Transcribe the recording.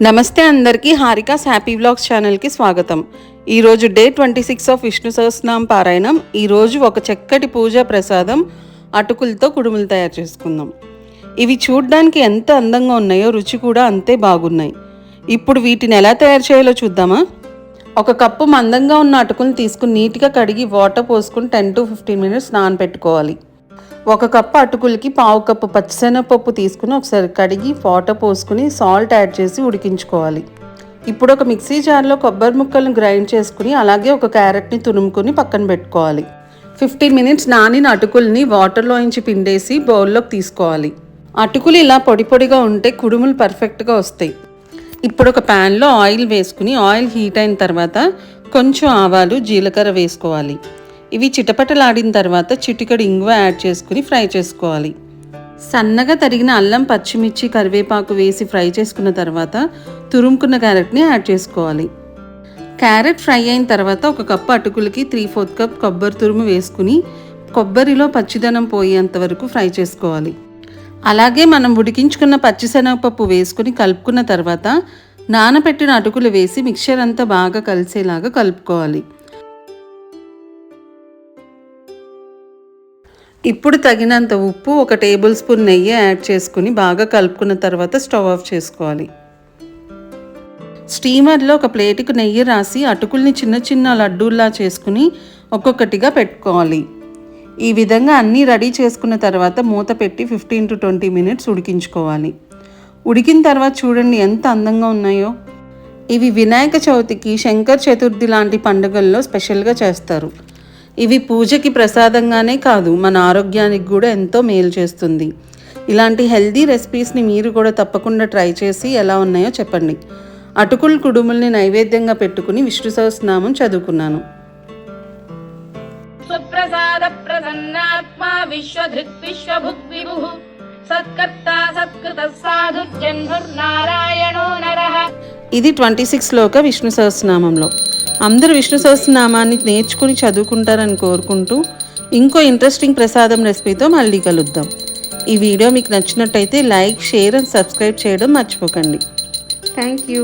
నమస్తే అందరికీ Harika's happy blogs ఛానల్కి స్వాగతం. ఈరోజు day twenty six of Vishnu Sahasranama పారాయణం. ఈరోజు ఒక చక్కటి పూజా ప్రసాదం అటుకులతో కుడుములు తయారు చేసుకుందాం. ఇవి చూడ్డానికి ఎంత అందంగా ఉన్నాయో రుచి కూడా అంతే బాగున్నాయి. ఇప్పుడు వీటిని ఎలా తయారు చేయాలో చూద్దామా? ఒక కప్పు మందంగా ఉన్న అటుకులు తీసుకుని నీట్గా కడిగి వాటర్ పోసుకుని టెన్ టు ఫిఫ్టీన్ మినిట్స్ నానబెట్టుకోవాలి ఒక కప్పు అటుకులకి పావు కప్పు పచ్చిశనగపప్పు తీసుకుని ఒకసారి కడిగి వాటర్ పోసుకుని సాల్ట్ యాడ్ చేసి ఉడికించుకోవాలి. ఇప్పుడు ఒక మిక్సీ జార్లో కొబ్బరి ముక్కలను గ్రైండ్ చేసుకుని అలాగే ఒక క్యారెట్ని తురుముకొని పక్కన పెట్టుకోవాలి. ఫిఫ్టీన్ మినిట్స్ నానిన అటుకుల్ని వాటర్లో ఇంచి పిండేసి బౌల్లోకి తీసుకోవాలి. అటుకులు ఇలా పొడి పొడిగా ఉంటే కుడుములు పర్ఫెక్ట్గా వస్తాయి. ఇప్పుడు ఒక ప్యాన్లో ఆయిల్ వేసుకుని ఆయిల్ హీట్ అయిన తర్వాత కొంచెం ఆవాలు జీలకర్ర వేసుకోవాలి. ఇవి చిటపటలాడిన తర్వాత చిటికడు ఇంగువ యాడ్ చేసుకుని ఫ్రై చేసుకోవాలి. సన్నగా తరిగిన అల్లం పచ్చిమిర్చి కరివేపాకు వేసి ఫ్రై చేసుకున్న తర్వాత తురుముకున్న క్యారెట్ని యాడ్ చేసుకోవాలి. క్యారెట్ ఫ్రై అయిన తర్వాత ఒక కప్పు అటుకులకి త్రీ ఫోర్త్ కప్ కొబ్బరి తురుము వేసుకుని కొబ్బరిలో పచ్చిదనం పోయేంత వరకు ఫ్రై చేసుకోవాలి. అలాగే మనం ఉడికించుకున్న పచ్చిశనగపప్పు వేసుకుని కలుపుకున్న తర్వాత నానబెట్టిన అటుకులు వేసి మిక్చర్ అంతా బాగా కలిసేలాగా కలుపుకోవాలి. ఇప్పుడు తగినంత ఉప్పు ఒక టేబుల్ స్పూన్ నెయ్యి యాడ్ చేసుకుని బాగా కలుపుకున్న తర్వాత స్టవ్ ఆఫ్ చేసుకోవాలి. స్టీమర్లో ఒక ప్లేటుకు నెయ్యి రాసి అటుకుల్ని చిన్న చిన్న లడ్డూల్లా చేసుకుని ఒక్కొక్కటిగా పెట్టుకోవాలి. ఈ విధంగా అన్నీ రెడీ చేసుకున్న తర్వాత మూత పెట్టి ఫిఫ్టీన్ టు ట్వంటీ మినిట్స్ ఉడికించుకోవాలి. ఉడికిన తర్వాత చూడండి ఎంత అందంగా ఉన్నాయో. ఇవి వినాయక చవితికి శంకర్ చతుర్థి లాంటి పండుగల్లో స్పెషల్గా చేస్తారు. ఇవి పూజకి ప్రసాదంగానే కాదు మన ఆరోగ్యానికి కూడా ఎంతో మేలు చేస్తుంది. ఇలాంటి హెల్దీ రెసిపీస్ని మీరు కూడా తప్పకుండా ట్రై చేసి ఎలా ఉన్నాయో చెప్పండి. అటుకులు కుడుముల్ని నైవేద్యంగా పెట్టుకుని విష్ణు సహస్రనామం చదువుకున్నాను. సుప్రసాద ప్రసన్నాత్మా విశ్వధృక్ విశ్వభుక్ విభుః సత్కర్తా సత్కృత నరః. ఇది ట్వంటీ సిక్స్లోక విష్ణు సహస్రనామంలో. అందరూ విష్ణు సహస్రనామాన్ని నేర్చుకుని చదువుకుంటారని కోరుకుంటూ ఇంకో ఇంట్రెస్టింగ్ ప్రసాదం రెసిపీతో మళ్ళీ కలుద్దాం. ఈ వీడియో మీకు నచ్చినట్టయితే లైక్ షేర్ అండ్ సబ్స్క్రైబ్ చేయడం మర్చిపోకండి. Thank you